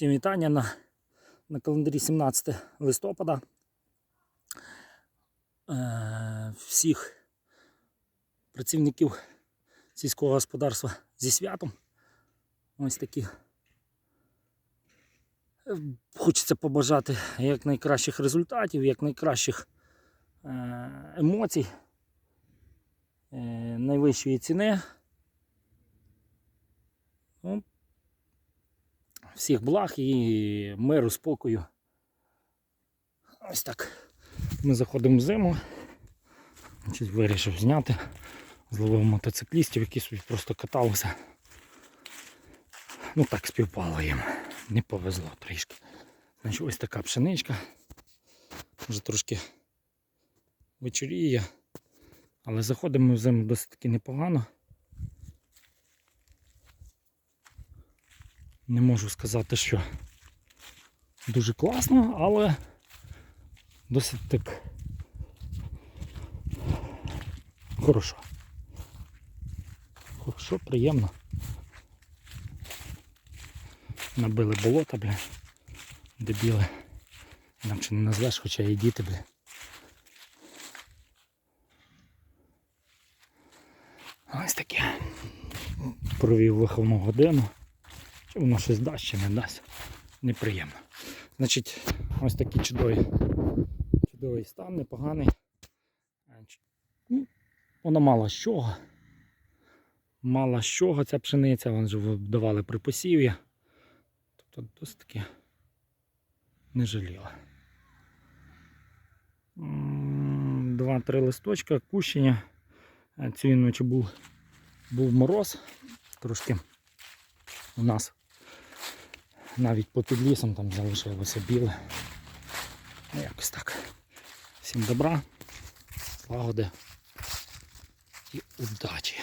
Всім вітання на, на календарі 17 листопада. Е, всіх працівників сільського господарства зі святом. Ось такі. Е, Хочеться побажати якнайкращих результатів, якнайкращих е, емоцій, е, найвищої ціни. Ну, всіх благ і миру, спокою. Ось так. Ми заходимо в зиму. Значить, вирішив зняти. Зловив мотоциклістів, які собі просто каталися. Ну так співпало їм. Не повезло трішки. Значить, ось така пшеничка. Вже трошки вечоріє. Але заходимо в зиму досить таки непогано. Не можу сказати, що дуже класно, але досить так хорошо. Хорошо, приємно. Набили болота, бля. Дебіли. Нам ще не назвеш, хоча і діти, бля. Ось таке. Провів виховну годину. Чи воно щось дасть, чи не дасть. Неприємно. Значить, ось такий чудовий, чудовий стан, непоганий. Ну, Воно мало з чого. Мало з чого ця пшениця, вон же давали при посіві. Тобто досить таки не жаліла. Два-три листочка, кущення. Цієї ночі був, був мороз трошки у нас навіть попід лісом там залишилося біле. Ну, якось так. Всім добра, злагоди і удачі.